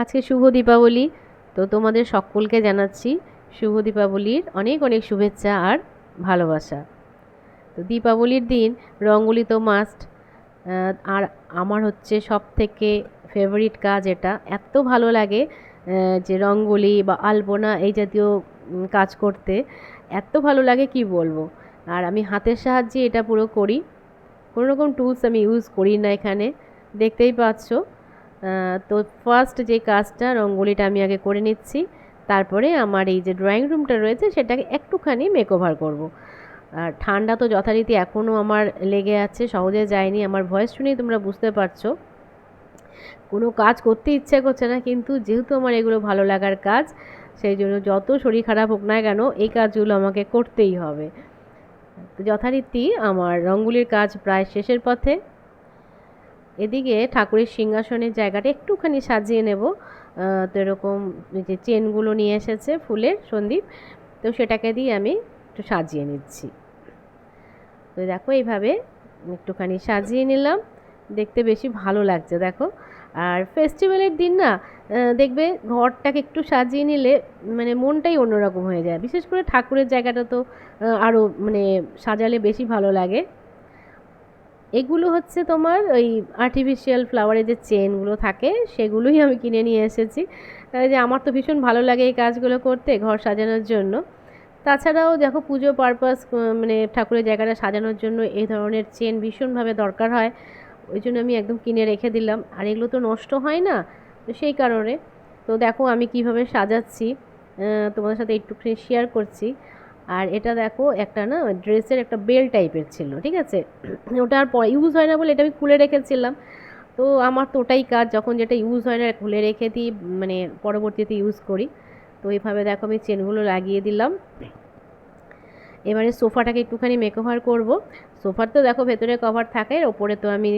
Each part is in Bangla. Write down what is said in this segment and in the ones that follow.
আজকে শুভ দীপাবলি। তো তোমাদের সকলকে জানাচ্ছি শুভ দীপাবলির অনেক অনেক শুভেচ্ছা আর ভালোবাসা। তো দীপাবলির দিন রঙ্গোলি তো মাস্ট আর আমার হচ্ছে সব থেকে ফেভারিট কাজ এটা। এত ভালো লাগে যে রঙ্গোলি বা আলপনা এই জাতীয় কাজ করতে। এত ভালো লাগে কি বলব? আর আমি হাতের সাহায্যে এটা পুরো করি। কোনো রকম টুলস আমি ইউজ করি না এখানে। দেখতেই পাচ্ছ। তো ফার্স্ট যে কাজটা রঙ্গোলিটা আমি আগে করে নিচ্ছি, তারপরে আমার এই যে ড্রয়িং রুমটা রয়েছে সেটাকে একটুখানি মেকওভার করব। আর ঠান্ডা তো যথারীতি এখনও আমার লেগে আছে, সহজে যায়নি, আমার ভয়েস শুনেই তোমরা বুঝতে পারছ। কোনো কাজ করতে ইচ্ছে করছে না, কিন্তু যেহেতু আমার এগুলো ভালো লাগার কাজ, সেই জন্য যত শরীর খারাপ হোক না কেন, এই কাজগুলো আমাকে করতেই হবে। তো যথারীতি আমার রঙ্গুলির কাজ প্রায় শেষের পথে। এদিকে ঠাকুরের সিংহাসনের জায়গাটা একটুখানি সাজিয়ে নেব। তো এরকম যে চেনগুলো নিয়ে এসেছে ফুলের, সন্দীপ, তো সেটাকে দিয়ে আমি একটু সাজিয়ে নিচ্ছি। তো দেখো এইভাবে একটুখানি সাজিয়ে নিলাম। দেখতে বেশি ভালো লাগছে, দেখো। আর ফেস্টিভ্যালের দিন না দেখবে ঘরটাকে একটু সাজিয়ে নিলে মানে মনটাই অন্যরকম হয়ে যায়। বিশেষ করে ঠাকুরের জায়গাটা তো আরও মানে সাজালে বেশি ভালো লাগে। এগুলো হচ্ছে তোমার ওই আর্টিফিশিয়াল ফ্লাওয়ারের যে চেনগুলো থাকে, সেগুলোই আমি কিনে নিয়ে এসেছি। যে আমার তো ভীষণ ভালো লাগে এই কাজগুলো করতে ঘর সাজানোর জন্য। তাছাড়াও দেখো পুজো পারপাস মানে ঠাকুরের জায়গাটা সাজানোর জন্য এই ধরনের চেন ভীষণভাবে দরকার হয়। ওই জন্য আমি একদম কিনে রেখে দিলাম। আর এগুলো তো নষ্ট হয় না, তো সেই কারণে। তো দেখো আমি কীভাবে সাজাচ্ছি তোমাদের সাথে একটুখানি শেয়ার করছি। আর এটা দেখো একটা না ড্রেসের একটা বেল টাইপের ছিল, ঠিক আছে? ওটা আর ইউজ হয় না বলে এটা আমি খুলে রেখেছিলাম। তো আমার তো ওটাই কাজ, যখন যেটা ইউজ হয় না খুলে রেখে দিই মানে পরবর্তীতে ইউজ করি। তো এইভাবে দেখো আমি চেনগুলো লাগিয়ে দিলাম। এবারে সোফাটাকে একটুখানি মেকওভার করব। সোফার তো দেখো ভেতরে কভার থাকে ওপরে তো আমি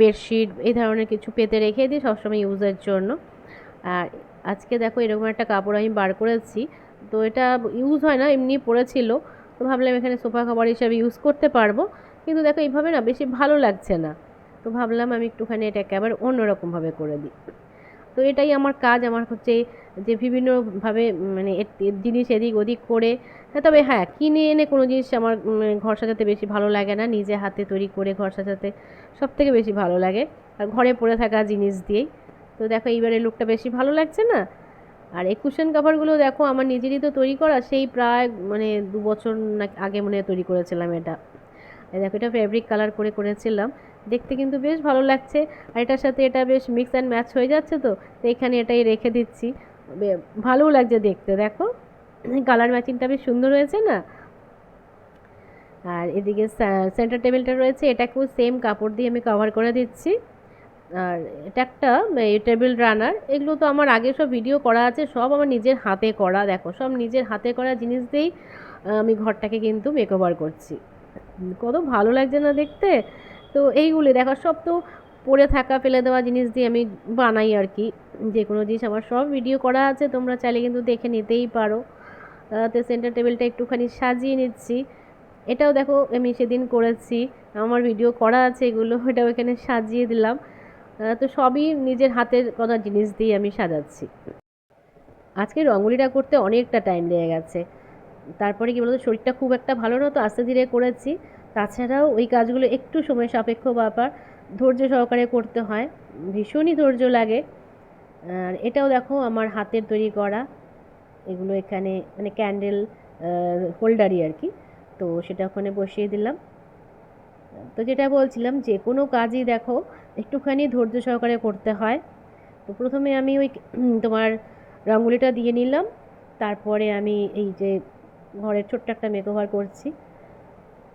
বেডশিট এই ধরনের কিছু পেতে রেখে দিই সবসময় ইউজের জন্য। আর আজকে দেখো এরকম একটা কাপড় আমি বার করেছি। তো এটা ইউজ হয় না এমনি পড়েছিল। তো ভাবলাম এখানে সোফা কভার হিসাবে ইউজ করতে পারব। কিন্তু দেখো এইভাবে না বেশি ভালো লাগছে না। তো ভাবলাম আমি একটুখানি এটাকে আবার অন্যরকমভাবে করে দিই। তো এটাই আমার কাজ আমার হচ্ছে যে বিভিন্নভাবে মানে জিনিস এদিক ওদিক করে। হ্যাঁ, তবে হ্যাঁ কিনে এনে কোনো জিনিস আমার ঘর সাজাতে বেশি ভালো লাগে না। নিজে হাতে তৈরি করে ঘর সাজাতে সব থেকে বেশি ভালো লাগে। আর ঘরে পড়ে থাকা জিনিস দিয়েই। তো দেখো এইবারে লুকটা বেশি ভালো লাগছে না? আর এই কুশন কাভারগুলো দেখো, আমার নিজেরই তো তৈরি করা, সেই প্রায় মানে দু বছর না আগে মনে তৈরি করেছিলাম এটা। দেখো, এটা ফেব্রিক কালার করে করেছিলাম। দেখতে কিন্তু বেশ ভালো লাগছে। আর এটার সাথে এটা বেশ মিক্স অ্যান্ড ম্যাচ হয়ে যাচ্ছে তো তো এখানে এটাই রেখে দিচ্ছি। ভালোও লাগছে দেখতে, দেখো। কালার ম্যাচিংটা বেশ সুন্দর হয়েছে না? আর এদিকে সেন্টার টেবিলটা রয়েছে, এটাকেও সেম কাপড় দিয়ে আমি কভার করে দিচ্ছি। আর এটা একটা টেবিল রানার এগুলো তো আমার আগে সব ভিডিও করা আছে, সব আমার নিজের হাতে করা, দেখো, সব নিজের হাতে করা জিনিস দিয়েই আমি ঘরটাকে কিন্তু মেকওভার করছি। কত ভালো লাগছে না দেখতে? তো এইগুলি, দেখো, সব তো পড়ে থাকা, ফেলে দেওয়া জিনিস দিয়ে আমি বানাই আর কি। যে কোনো জিনিস আমার সব ভিডিও করা আছে, তোমরা চাইলে কিন্তু দেখে নিতেই পারো। তো সেন্টার টেবিলটা একটুখানি সাজিয়ে নিচ্ছি। এটাও দেখো, আমি সেদিন করেছি। আমার ভিডিও করা আছে এগুলো, এটাও এখানে সাজিয়ে দিলাম। তো সবই নিজের হাতের করা জিনিস দিয়ে আমি সাজাচ্ছি। আজকে রঙ্গোলিটা করতে অনেকটা টাইম লেগে গেছে। তারপরে কি বলতো, শরীরটা খুব একটা ভালো না, তো আস্তে ধীরে করেছি। তাছাড়াও ওই কাজগুলো একটু সময় সাপেক্ষ ব্যাপার, ধৈর্য সহকারে করতে হয়। ভীষণই ধৈর্য লাগে। আর এটাও দেখো আমার হাতের তৈরি করা। এগুলো এখানে মানে ক্যান্ডেল হোল্ডারই আর কি। তো সেটা ওখানে বসিয়ে দিলাম। তো যেটা বলছিলাম, যে কোনো কাজই দেখো একটুখানি ধৈর্য সহকারে করতে হয়। তো প্রথমে আমি ওই তোমার রঙ্গোলিটা দিয়ে নিলাম। তারপরে আমি এই যে ঘরের ছোট্ট একটা মেকওভার করছি।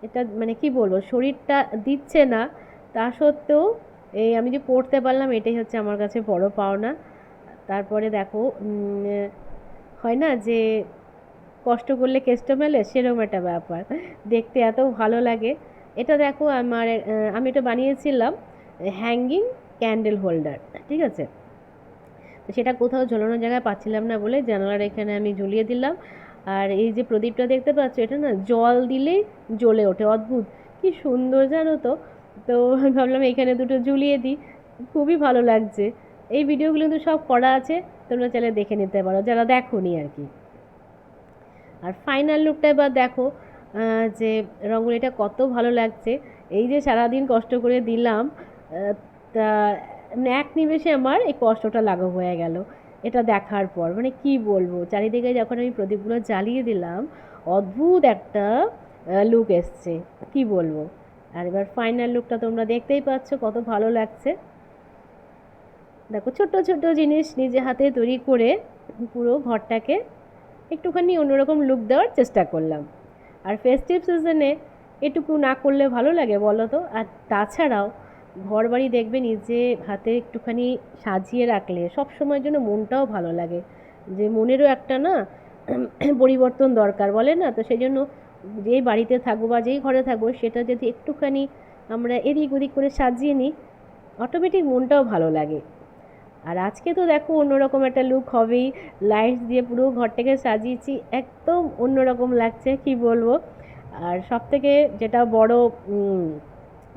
এটা মানে কি বলব, শরীরটা দিচ্ছে না, তা সত্ত্বেও এই আমি যে পড়তে পারলাম এটাই হচ্ছে আমার কাছে বড় পাওনা। তারপরে দেখো হয় না যে কষ্ট করলে কেষ্ট মেলে, সেরকম একটা ব্যাপার। দেখতে এত ভালো লাগে। এটা দেখো আমার আমি এটা বানিয়েছিলাম হ্যাঙ্গিং ক্যান্ডেল হোল্ডার ঠিক আছে? তো সেটা কোথাও ঝোলানোর জায়গায় পাচ্ছিলাম না বলে জানালার এখানে আমি ঝুলিয়ে দিলাম। আর এই যে প্রদীপটা দেখতে পাচ্ছ, এটা না জল দিলেই জ্বলে ওঠে, অদ্ভুত। কি সুন্দর জানো তো? তো আমি ভাবলাম এখানে দুটো ঝুলিয়ে দিই, খুবই ভালো লাগছে। এই ভিডিওগুলো কিন্তু সব করা আছে, তোমরা চাইলে দেখে নিতে পারো, যারা দেখোনি আর কি। আর ফাইনাল লুকটা এবার দেখো যে রঙ্গোলিটা কত ভালো লাগছে। এই যে সারাদিন কষ্ট করে দিলাম তা এক নিমেষে আমার এই কষ্টটা লাঘব হয়ে গেল। এটা দেখার পর মানে কি বলব? চারিদিকে যখন আমি প্রদীপগুলো জ্বালিয়ে দিলাম, অদ্ভুত একটা লুক এসছে। কি বলব? আর এবার ফাইনাল লুকটা তোমরা দেখতেই পাচ্ছ, কত ভালো লাগছে। দেখো ছোট ছোট জিনিস নিজে হাতে তৈরি করে পুরো ঘরটাকে একটুখানি অন্যরকম লুক দেওয়ার চেষ্টা করলাম। আর ফেস্টিভ সিজনে এটুকু না করলে ভালো লাগে বলো তো? আর তাছাড়াও ঘর বাড়ি দেখবে নিজে হাতে একটুখানি সাজিয়ে রাখলে সব সময়ের জন্য মনটাও ভালো লাগে। যে মনেরও একটা না পরিবর্তন দরকার বলে না? তো সেই জন্য যেই বাড়িতে থাকব বা যেই ঘরে থাকব সেটা যদি একটুখানি আমরা এদিক ওদিক করে সাজিয়ে নিই অটোমেটিক মনটাও ভালো লাগে। আর আজকে তো দেখো অন্যরকম একটা লুক হবেই। লাইটস দিয়ে পুরো ঘরটাকে সাজিয়েছি, একদম অন্যরকম লাগছে, কি বলব? আর সব থেকে যেটা বড়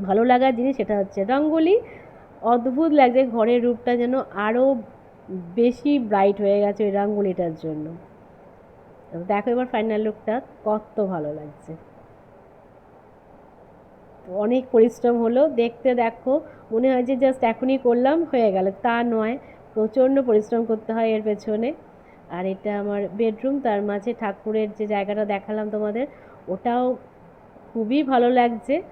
ভালো লাগার জিনিস সেটা হচ্ছে রঙ্গোলি। অদ্ভুত লাগছে ঘরের রূপটা যেন আরও বেশি ব্রাইট হয়ে গেছে ওই রঙ্গোলিটার জন্য। দেখো এবার ফাইনাল লুকটা কত ভালো লাগছে। অনেক পরিশ্রম হলো, দেখতে দেখো, মনে হয় যে জাস্ট এখনই করলাম, হয়ে গেল। তা নয়, প্রচণ্ড পরিশ্রম করতে হয় এর পেছনে। আর এটা আমার বেডরুম তার মাঝে ঠাকুরের যে জায়গাটা দেখালাম তোমাদের, ওটাও খুবই ভালো লাগছে।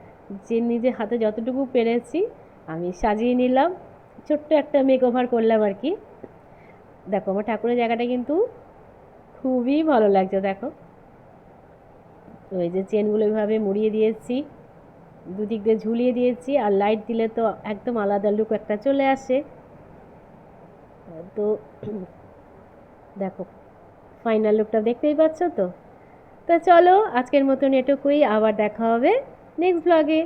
যে নিজে হাতে যতটুকু পেরেছি, আমি সাজিয়ে নিলাম। ছোট্ট একটা মেক ওভার করলাম আর কি। দেখো, আমার ঠাকুরের জায়গাটা কিন্তু খুবই ভালো লাগছে, দেখো। ওই যে চেনগুলো এভাবে মুড়িয়ে দিয়েছি। দুদিক দিয়ে ঝুলিয়ে দিয়েছি আর লাইট দিলে তো একদম আলাদা লুক একটা চলে আসে। তো দেখো ফাইনাল লুকটা দেখতেই পাচ্ছ তো? তো চলো, আজকের মতন এটুকুই, আবার দেখা হবে নেক্সট ব্লগে